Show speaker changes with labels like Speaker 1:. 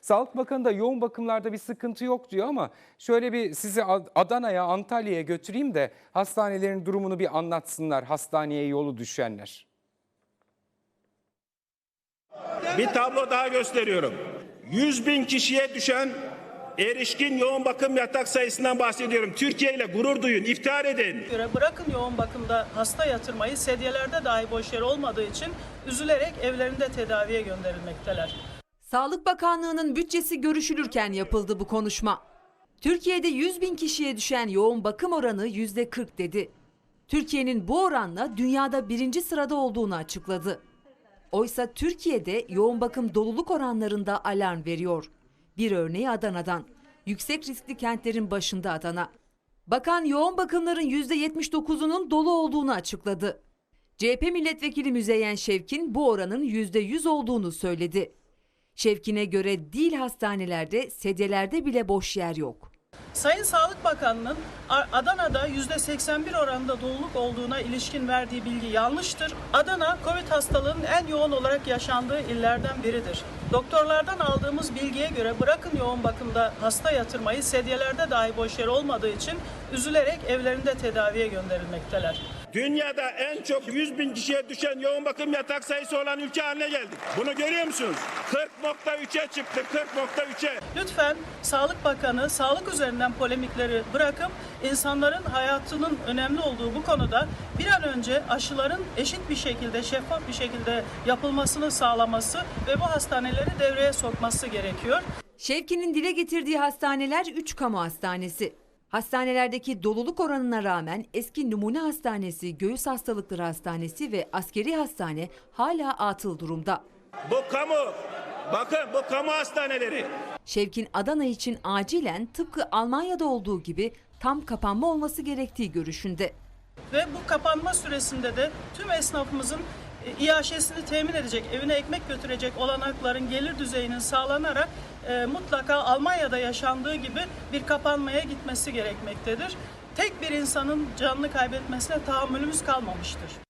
Speaker 1: Sağlık Bakanı da yoğun bakımlarda bir sıkıntı yok diyor ama şöyle bir sizi Ad- Adana'ya, Antalya'ya götüreyim de hastanelerin durumunu bir anlatsınlar hastaneye yolu düşenler.
Speaker 2: Bir tablo daha gösteriyorum. 100 bin kişiye düşen erişkin yoğun bakım yatak sayısından bahsediyorum. Türkiye ile gurur duyun, iftihar edin.
Speaker 3: bırakın yoğun bakımda hasta yatırmayı sedyelerde dahi boş yer olmadığı için üzülerek evlerinde tedaviye gönderilmekteler.
Speaker 4: Sağlık Bakanlığı'nın bütçesi görüşülürken yapıldı bu konuşma. Türkiye'de 100 bin kişiye düşen yoğun bakım oranı %40 dedi. Türkiye'nin bu oranla dünyada birinci sırada olduğunu açıkladı. Oysa Türkiye'de yoğun bakım doluluk oranlarında alarm veriyor. Bir örneği Adana'dan. Yüksek riskli kentlerin başında Adana. Bakan yoğun bakımların %79'unun dolu olduğunu açıkladı. CHP milletvekili Müzeyyen Şevkin bu oranın %100 olduğunu söyledi. Şevkin'e göre değil hastanelerde, sedyelerde bile boş yer yok.
Speaker 3: Sayın Sağlık Bakanı'nın Adana'da %81 oranında doluluk olduğuna ilişkin verdiği bilgi yanlıştır. Adana, Covid hastalığının en yoğun olarak yaşandığı illerden biridir. Doktorlardan aldığımız bilgiye göre bırakın yoğun bakımda hasta yatırmayı sedyelerde dahi boş yer olmadığı için üzülerek evlerinde tedaviye gönderilmekteler.
Speaker 2: Dünyada en çok 100 bin kişiye düşen yoğun bakım yatak sayısı olan ülke haline geldik. Bunu görüyor musunuz? 40.3'e çıktı, 40.3'e.
Speaker 3: Lütfen Sağlık Bakanı sağlık üzerinden polemikleri bırakıp insanların hayatının önemli olduğu bu konuda bir an önce aşıların eşit bir şekilde, şeffaf bir şekilde yapılmasını sağlaması ve bu hastaneleri devreye sokması gerekiyor.
Speaker 4: Şevkin'in dile getirdiği hastaneler 3 kamu hastanesi. Hastanelerdeki doluluk oranına rağmen eski numune hastanesi, göğüs hastalıkları hastanesi ve askeri hastane hala atıl durumda.
Speaker 2: Bu kamu, bakın bu kamu hastaneleri.
Speaker 4: Şevkin Adana için acilen tıpkı Almanya'da olduğu gibi tam kapanma olması gerektiği görüşünde.
Speaker 3: Ve bu kapanma süresinde de tüm esnafımızın iaşesini temin edecek, evine ekmek götürecek olanakların gelir düzeyinin sağlanarak e, mutlaka Almanya'da yaşandığı gibi bir kapanmaya gitmesi gerekmektedir. Tek bir insanın canını kaybetmesine tahammülümüz kalmamıştır.